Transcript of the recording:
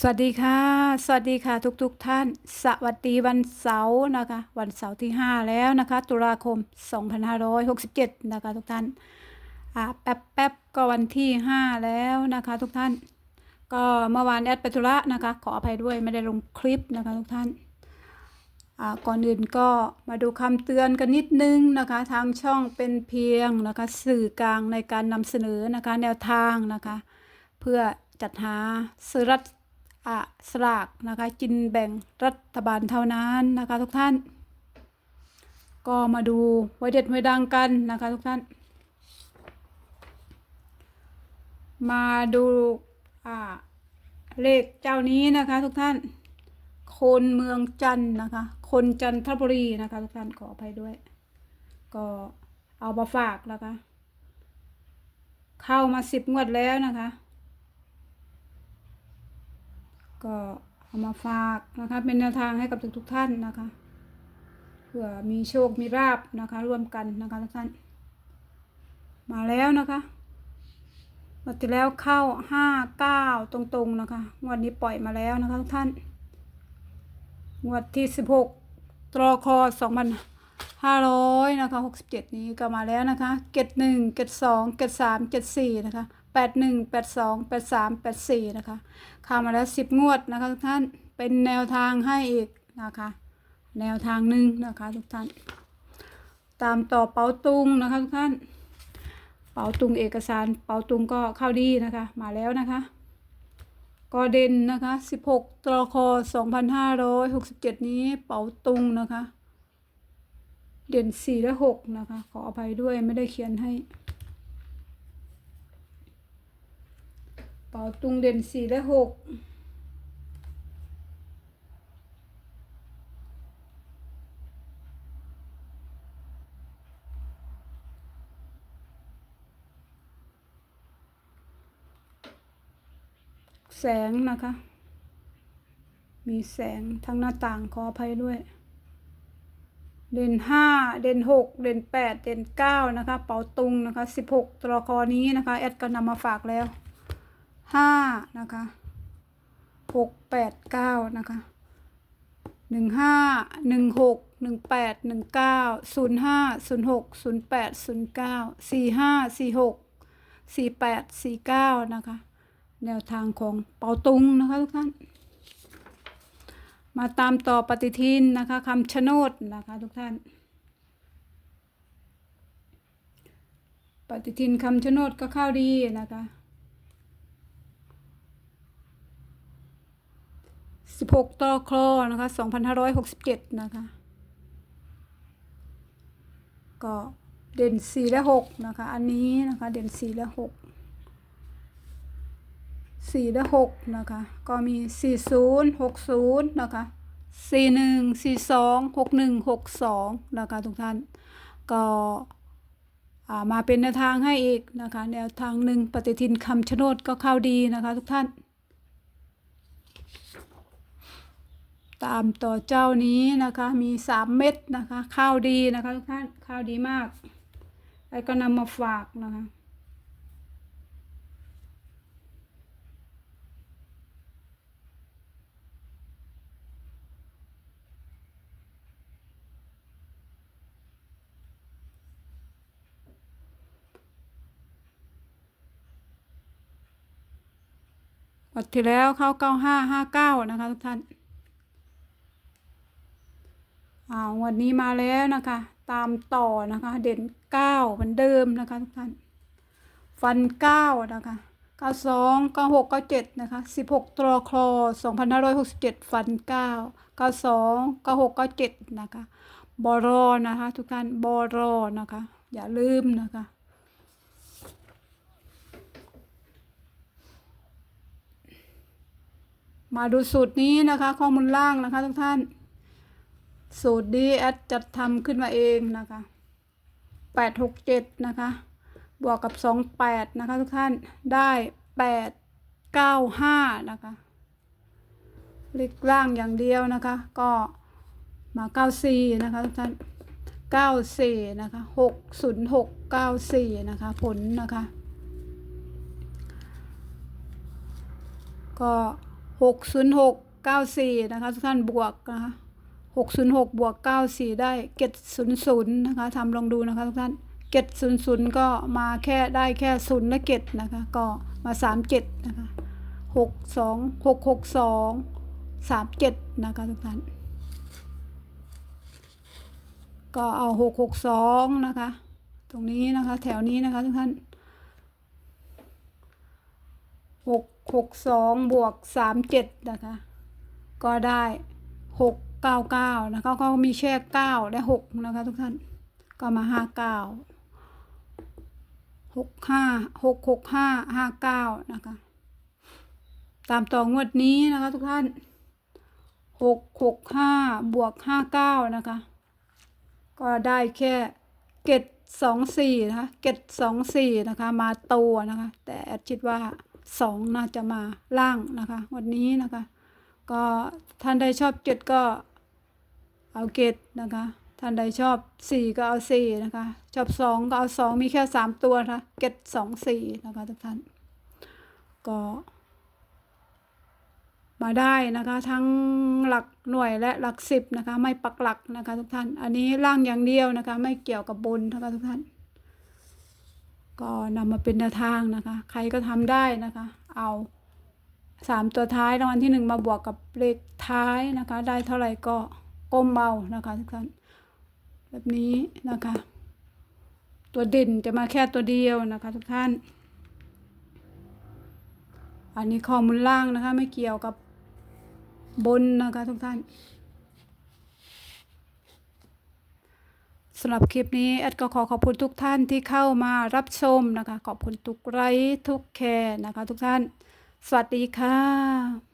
สวัสดีค่ะ สวัสดีค่ะทุกๆทท่าน สวัสดีวันเสาร์นะคะ วันเสาร์ที่ 5 แล้วนะคะ ตุลาคม 2567 นะคะทุกท่านอ่าแป๊บแป๊บก็วันที่ 5 แล้วนะคะทุกท่าน ก็เมื่อวานแอดไปธุระนะคะ ขออภัยด้วยไม่ได้ลงคลิปนะคะทุกท่านอ่าก่อนอื่นก็มาดูคำเตือนกันนิดนึงนะคะ ทางช่องเป็นเพียงนะคะ สื่อกลางในการนำเสนอนะคะแนวทางนะคะ เพื่อจัดหาซื้อรัฐ อะสลากนะคะจินแบ่งรัฐบาลเท่านั้นนะคะทุกท่าน ก็มาดูไว้เด็ดไว้ดังกันนะคะทุกท่าน มาดูอ่าเลขเจ้านี้นะคะทุกท่าน คนเมืองจันนะคะ คนจันทบุรีนะคะทุกท่านขออภัยด้วย ก็เอามาฝากนะคะ เข้ามาสิบงวดแล้วนะคะ ก็เอามาฝากนะคะเป็นแนวทางให้กับทุกๆทท่านนะคะเผื่อมีโชคมีราบนะคะร่วมกันนะคะทุกท่าน มาแล้วนะคะงวันที่แล้วเข้าห้าเก้าตรงๆนะคะงวดนี้ปล่อยมาแล้วนะคะทุกท่านงวดที่สิบหกตรอคอสองพันห้าร้อยนะคะหกสิบเจ็ดนี้ก็มาแล้วนะคะเกตหนึ่งเกตสองเกตสามเกตสี่นะคะ แปดหนึ่งแปดสองแปดสามแปดสี่นะคะเข้ามาแล้วสิบงวดนะคะทุกท่านเป็นแนวทางให้อีกนะคะ แนวทางหนึ่งนะคะทุกท่าน ตามต่อเป๋าตุงนะคะทุกท่าน เป๋าตุงเอกสารเป๋าตุงก็เข้าดีนะคะ มาแล้วนะคะก็เด่นนะคะ 16ตรค2567 นี้เป๋าตุงนะคะ เด่น 4 และ 6 นะคะ ขออภัยด้วยไม่ได้เขียนให้ เป๋าตุงเด่น4และ6แสงนะคะ มีแสงทั้งหน้าต่างขออภัยด้วย เด่นห้าเด่นหกเด่นแปดเด่นเก้านะคะ เป๋าตุงนะคะสิบหกตัวละครนี้นะคะ แอดก็นำมาฝากแล้ว ห้านะคะหกแปดเก้านะคะหนึ่งห้าหนึ่งหกหนึ่งแปดหนึ่งเก้าศูนย์ห้าศูนย์หกศูนย์แปดศูนย์เก้าสี่ห้าสี่หกสี่แปดสี่เก้านะคะ แนวทางของเปาตุงนะคะทุกท่าน มาตามต่อปฏิทินนะคะคำชะโนดนะคะทุกท่าน ปฏิทินคำชะโนดก็เข้าดีนะคะ 16ตอคลอนะคะ2567 นะคะ ก็เด่น 4 และ 6 นะคะ อันนี้นะคะ เด่น 4 และ6สี่และหกนะคะ ก็มีสี่ศูนย์หกศูนย์นะคะสี่หนึ่งสี่สองหกหนึ่งหกสองนะคะ ทุกท่าน ก็ามาเป็นแนวทางให้อีกนะคะ แนวทางหนึ่งปฏิทินคำชะโนดก็เข้าดีนะคะ ทุกท่าน ตามต่อเจ้านี้นะคะมีสามเม็ดนะคะข้าวดีนะคะทุกท่านข้าวดีมากไอ้ก็นำมาฝากนะคะวันที่แล้วเข้าเก้าห้าห้าเก้านะคะทุกท่าน อ่าวันนี้มาแล้วนะคะ ตามต่อนะคะ เด่นเก้าเหมือนเดิมนะคะทุกท่าน ฟันเก้านะคะเก้าสองเก้าหกเก้าเจ็ดนะคะสิบหกตรอคลอสองพันห้าร้อยหกสิบเจ็ดฟันเก้าเก้าสองเก้าหกเก้าเจ็ดนะคะบอรอนะคะ ทุกท่านบอรอนะคะ อย่าลืมนะคะมาดูสูตรนี้นะคะ ข้อมูลล่างนะคะทุกท่าน สูตรดีแอดจัดทำขึ้นมาเองนะคะแปดหกเจ็ดนะคะ บวกกับสองแปดนะคะทุกท่านได้แปดเก้าห้านะคะเลขล่างอย่างเดียวนะคะ ก็มาเก้าสี่นะคะทุกท่านเก้าสี่นะคะหกศูนย์หกเก้าสี่นะคะผลนะคะ ก็หกศูนย์หกเก้าสี่นะคะทุกท่านบวกนะคะ หกศูนย์หกบวกเก้าสี่ได้เจ็ดศูนย์ศูนย์นะคะทำลองดูนะคะทุกท่านเจ็ดศูนย์ศูนย์ก็มาแค่ได้แค่ศูนย์และเจ็ดนะคะ ก็มาสามเจ็ดนะคะหกสองหกหกสองสามเจ็ดนะคะทุกท่าน ก็เอาหกหกสองนะคะ ตรงนี้นะคะ แถวนี้นะคะทุกท่านหกหกสองบวกสามเจ็ดนะคะ ก็ได้หก เก้าเก้านะคะก็มีแค่เก้าและหกนะคะทุกท่านก็มาห้าเก้าหกห้าหกหกห้าห้าเก้านะคะ ตามต่องวดนี้นะคะทุกท่านหกหกห้าบวกห้าเก้านะคะ ก็ได้แค่เกตสองสี่นะคะเกตสองสี่นะคะ มาตัวนะคะ แต่แอดคิดว่าสองน่าจะมาล่างนะคะ วันนี้นะคะ ก็ท่านใดชอบเจ็ดก็ เอาเกตนะคะ ท่านใดชอบสี่ก็เอาสี่นะคะ ชอบสองก็เอาสองมีแค่สามตัวนะคะเกตสองสี่นะคะทุกท่าน ก็มาได้นะคะทั้งหลักหน่วยและหลักสิบนะคะ ไม่ปักหลักนะคะ ทุกท่าน อันนี้ล่างอย่างเดียวนะคะ ไม่เกี่ยวกับบนนะคะทุกท่าน ก็นำมาเป็นแนวทางนะคะ ใครก็ทำได้นะคะ เอาสามตัวท้ายรางวัลที่หนึ่งมาบวกกับเลขท้ายนะคะ ได้เท่าไหร่ก็ ก้มเบานะคะทุกท่านแบบนี้นะคะ ตัวเด่นจะมาแค่ตัวเดียวนะคะ ทุกท่าน อันนี้ข้อมูลล่างนะคะ ไม่เกี่ยวกับบนนะคะ ทุกท่านสำหรับคลิปนี้แอดก็ขอขอบคุณทุกท่านที่เข้ามารับชมนะคะ ขอบคุณทุกไลค์ทุกแคร์นะคะ ทุกท่าน สวัสดีค่ะ